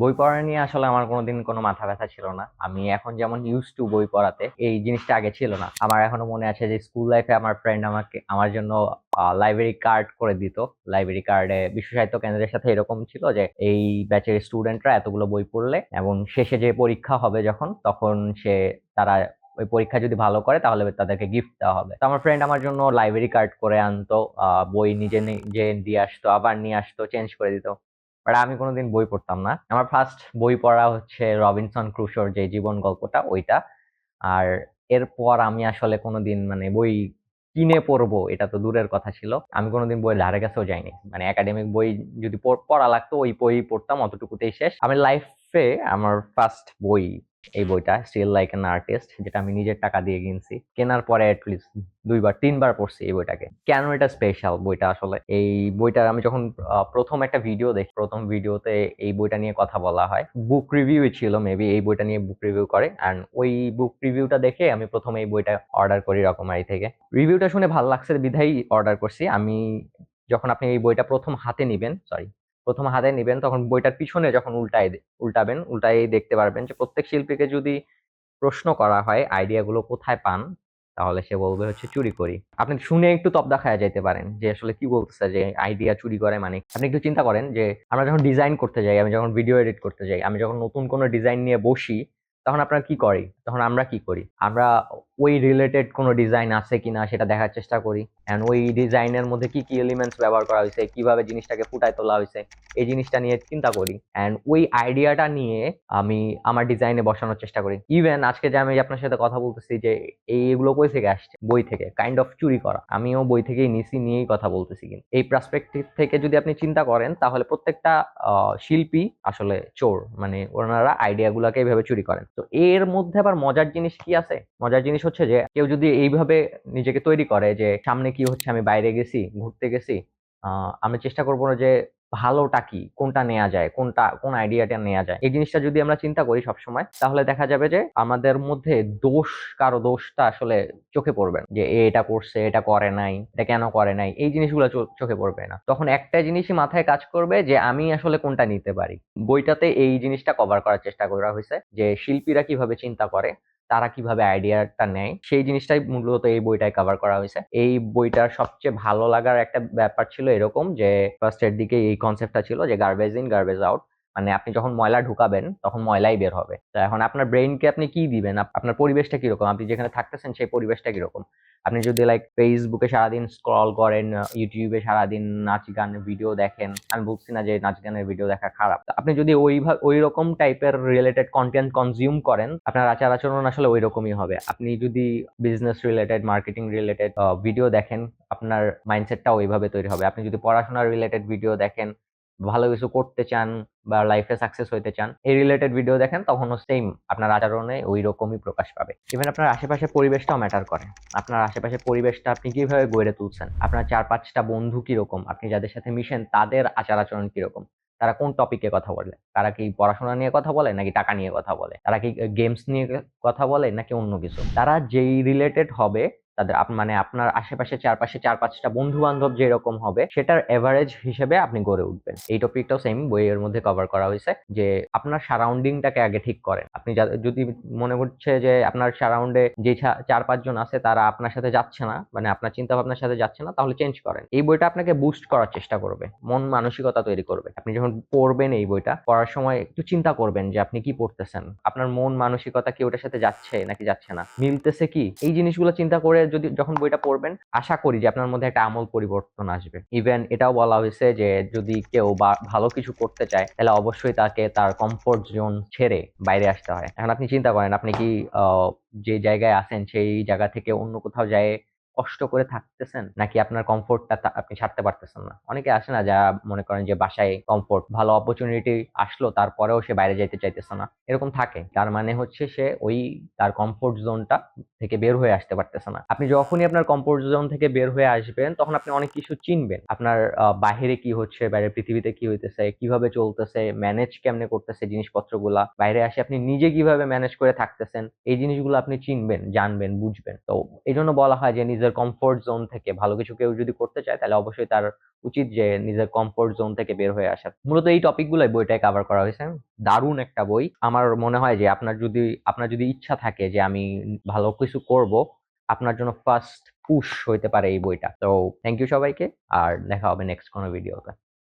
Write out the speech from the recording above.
বই পড়া নিয়ে আসলে আমার কোনোদিন কোনো মাথা ব্যথা ছিল না। আমি এখন যেমন ইউজ টু বই পড়াতে, এই জিনিসটা আগে ছিল না। আমার এখনও মনে আছে যে স্কুল লাইফে আমার ফ্রেন্ড আমাকে, আমার জন্য লাইব্রেরি কার্ড করে দিত। লাইব্রেরি কার্ডে বিশ্ব সাহিত্য কেন্দ্রের সাথে এরকম ছিল যে, এই ব্যাচের স্টুডেন্টরা এতগুলো বই পড়লে এবং শেষে যে পরীক্ষা হবে যখন, তখন সে, তারা ওই পরীক্ষা যদি ভালো করে তাহলে তাদেরকে গিফট দেওয়া হবে। তো আমার ফ্রেন্ড আমার জন্য লাইব্রেরি কার্ড করে আনতো বই নিজে নিজে দিয়ে আসতো, আবার নিয়ে আসতো চেঞ্জ করে দিত। বাট আমি কোনোদিন বই পড়তাম না। আমার ফার্স্ট বই পড়া হচ্ছে রবিনসন ক্রুশোর যে জীবন গল্পটা, ওইটা। আর এরপর আমি আসলে কোনোদিন মানে বই কিনে পড়ব, এটা তো দূরের কথা ছিল। আমি কোনোদিন বই ধারে কাছেও যাইনি। মানে একাডেমিক বই যদি পড়- লাগতো, ওই বই পড়তাম, অতটুকুতেই শেষ। আমি লাইফে আমার ফার্স্ট বই এই বইটা স্টিল লাইক অ্যান আর্টিস্ট যেটা আমি নিজের টাকা দিয়ে কিনছি। কেনার পরে অ্যাটলিস্ট দুইবার, তিনবার পড়ছি এই বইটাকে। কেন এটা স্পেশাল বইটা আসলে? এই বইটার আমি যখন প্রথম একটা ভিডিও দেখি, প্রথম ভিডিওতে এই বইটা নিয়ে কথা বলা হয় বুক রিভিউ ছিল মেবি এই বইটা নিয়ে বুক রিভিউ করে। অ্যান্ড ওই বুক রিভিউটা দেখে আমি প্রথম এই বইটা অর্ডার করি রকমারি থেকে। রিভিউটা শুনে ভালো লাগছে বিধাই অর্ডার করছি। আমি, যখন আপনি এই বইটা প্রথম হাতে নিবেন সরি প্রথম হাতে নিবেন, তখন বইটার পিছনে যখন উল্টায় উল্টাবেন উল্টায় দেখতে পারবেন যে প্রত্যেক শিল্পীকে যদি প্রশ্ন করা হয়, আইডিয়াগুলো কোথায় পান, তাহলে সে বলবে হচ্ছে চুরি করি। আপনি শুনে একটু তপ দেখায় যেতে পারেন যে আসলে কি বলতেছে, যে আইডিয়া চুরি করে মানে আপনি একটু চিন্তা করেন যে আমরা যখন ডিজাইন করতে যাই, আমি যখন ভিডিও এডিট করতে যাই, আমি যখন নতুন কোনো ডিজাইন নিয়ে বসি, তখন আপনারা কি করি? তখন আমরা কি করি? আমরা ওই রিলেটেড কোনো ডিজাইন আছে কিনা সেটা দেখার চেষ্টা করি। অ্যান্ড ওই ডিজাইনের মধ্যে কি কি এলিমেন্টস ব্যবহার করা হয়েছে, কীভাবে জিনিসটাকে ফুটায় তোলা হয়েছে, এই জিনিসটা নিয়ে চিন্তা করি। অ্যান্ড ওই আইডিয়াটা নিয়ে আমি আমার ডিজাইনে বসানোর চেষ্টা করি। ইভেন আজকে যে আমি আপনার সাথে কথা বলতেছি যে এইগুলো কই থেকে আসছে? বই থেকে কাইন্ড অফ চুরি করা। আমিও বই থেকেই নিছি, নিয়েই কথা বলতেছি কিন্তু। এই পার্সপেক্টিভ থেকে যদি আপনি চিন্তা করেন, তাহলে প্রত্যেকটা শিল্পী আসলে চোর মানে ওনারা আইডিয়াগুলোকে এইভাবে চুরি করেন। তো এর মধ্যে আবার মজার জিনিস কি আছে? মজার জিনিস হচ্ছে যে, কেউ যদি এইভাবে নিজেকে তৈরি করে যে, সামনে কি হচ্ছে, আমি বাইরে গেছি, ঘুরতে গেছি আমি চেষ্টা করব না যে, ভালোটা কি, কোনটা নেওয়া যায়, কোনটা, কোন আইডিয়াটা নেওয়া যায়। এই জিনিসটা যদি আমরা চিন্তা করি সবসময়, তাহলে দেখা যাবে যে, আমাদের মধ্যে দোষ, কারও দোষটা আসলে চোখে পড়বে যে, এ এটা করছে, এটা করে নাই, এটা কেন করে নাই, এই জিনিসগুলো চোখে পড়বে না। তখন একটা জিনিসই মাথায় কাজ করবে যে, আমি আসলে কোনটা নিতে পারি। বইটাতে এই জিনিসটা কভার করার চেষ্টা করা হয়েছে যে, শিল্পীরা কীভাবে চিন্তা করে তারা কীভাবে আইডিয়াটা নেয়, সেই জিনিসটাই মূলত এই বইটায় কভার করা হয়েছে। এই বইটার সবচেয়ে ভালো লাগার একটা ব্যাপার ছিল এরকম যে ফার্স্টের দিকে এই কনসেপ্টটা ছিল যে গার্বেজ ইন গার্বেজ আউট মানে আপনি যখন ময়লা ঢুকাবেন, তখন ময়লাই বের হবে। তো এখন আপনার ব্রেইনকে আপনি কি দিবেন? আপনার পরিবেশটা কীরকম? আপনি যেখানে থাকতেছেন, সেই পরিবেশটা কীরকম? আপনি যদি লাইক ফেসবুকে সারাদিন স্ক্রল করেন ইউটিউবে সারাদিন নাচ গানের ভিডিও দেখেন, আমি বলছি না যে নাচ গানের ভিডিও দেখা খারাপ। আপনি যদি ওই ওই রকম টাইপের রিলেটেড কন্টেন্ট কনজিউম করেন, আপনার আচার আচরণ আসলে ওই রকমই হবে। আপনি যদি business related marketing related video দেখেন, আপনার মাইন্ডসেটটা ওইভাবে তৈরি হবে। আপনি যদি পড়াশোনা রিলেটেড ভিডিও দেখেন ভালো কিছু করতে চান বা লাইফে সাকসেস হইতে চান, এই রিলেটেড ভিডিও দেখেন তখনও সেম আপনার আচরণে ওই রকমই প্রকাশ পাবে। ইভেন আপনার আশেপাশে পরিবেশটাও ম্যাটার করে। আপনার আশেপাশে পরিবেশটা আপনি কীভাবে গড়ে তুলছেন? আপনার চার পাঁচটা বন্ধু কীরকম? আপনি যাদের সাথে মিশেন, তাদের আচার আচরণ কীরকম? তারা কোন টপিকে কথা বলে? তারা কি পড়াশোনা নিয়ে কথা বলে, নাকি টাকা নিয়ে কথা বলে? তারা কি গেমস নিয়ে কথা বলে, নাকি অন্য কিছু? তারা যেই রিলেটেড হবে তাদের মানে আপনার আশেপাশে চারপাশে চার পাঁচটা বন্ধু বান্ধব যেরকম হবে, সেটার এভারেজ হিসেবে আপনি গড়ে উঠবেন। এই টপিকটাও সেম বইয়ের মধ্যে কভার করা হয়েছে যে আপনার সারাউন্ডিংটাকে আগে ঠিক করেন। আপনি যদি মনে করছে যে আপনার সারাউন্ডে যে চার পাঁচজন আছে, তারা আপনার সাথে যাচ্ছে না মানে আপনার চিন্তা ভাবনার সাথে যাচ্ছে না, তাহলে চেঞ্জ করেন। এই বইটা আপনাকে বুস্ট করার চেষ্টা করবে। মন মানসিকতা তৈরি করবে। আপনি যখন পড়বেন এই বইটা, পড়ার সময় একটু চিন্তা করবেন যে আপনি কি পড়তেছেন? আপনার মন মানসিকতা কি ওটার সাথে যাচ্ছে নাকি যাচ্ছে না? মিলতেছে কি? এই জিনিসগুলো চিন্তা করে যদি যখন বইটা পড়বেন, আশা করি যে আপনার মধ্যে একটা আমল পরিবর্তন আসবে। ইভেন এটাও বলা হয়েছে যে যদি কেউ বা ভালো কিছু করতে চায়, তাহলে অবশ্যই তাকে তার কমফোর্ট জোন ছেড়ে বাইরে আসতে হয়। এখন আপনি চিন্তা করেন, আপনি কি যে জায়গায় আছেন, সেই জায়গা থেকে অন্য কোথাও যায় কষ্ট করে থাকতেছেন? নাকি আপনার কমফোর্টটা আপনি ছাড়তে পারতেছেন না? অনেকে আসে না যারা মনে করেন যে বাসায় কমফোর্ট ভালো অপরচুনিটি আসলো, তারপরেও সে বাইরে যাইতে চাইতেছে না। এরকম থাকে। তার মানে হচ্ছে সে ওই তার কমফোর্ট জোনটা থেকে বের হয়ে আসতে পারতেছে না। আপনি যখনই আপনার কমফোর্ট জোন থেকে বের হয়ে আসবেন, তখন আপনি অনেক কিছু চিনবেন। আপনার বাহিরে কি হচ্ছে বাইরে পৃথিবীতে কি হইতেছে, কীভাবে চলতেছে ম্যানেজ কেমনে করতেছে জিনিসপত্রগুলা, বাইরে আসে আপনি নিজে কীভাবে ম্যানেজ করে থাকতেছেন, এই জিনিসগুলো আপনি চিনবেন, জানবেন, বুঝবেন। তো এই জন্য বলা হয় যে নিজের নিজের কমফোর্ট জোন থেকে ভালো কিছু কেউ যদি করতে চায়, তাহলে অবশ্যই তার উচিত যে নিজের কমফোর্ট জোন থেকে বের হয়ে আসা। মূলত এই টপিকগুলোই বইটায় কভার করা হয়েছে। দারুণ একটা বই। আমার মনে হয় যে আপনার যদি আপনার যদি ইচ্ছা থাকে যে আমি ভালো কিছু করব, আপনার জন্য ফার্স্ট পুশ হইতে পারে এই বইটা। তো থ্যাংক ইউ সবাইকে, আর দেখা হবে নেক্সট কোনো ভিডিওতে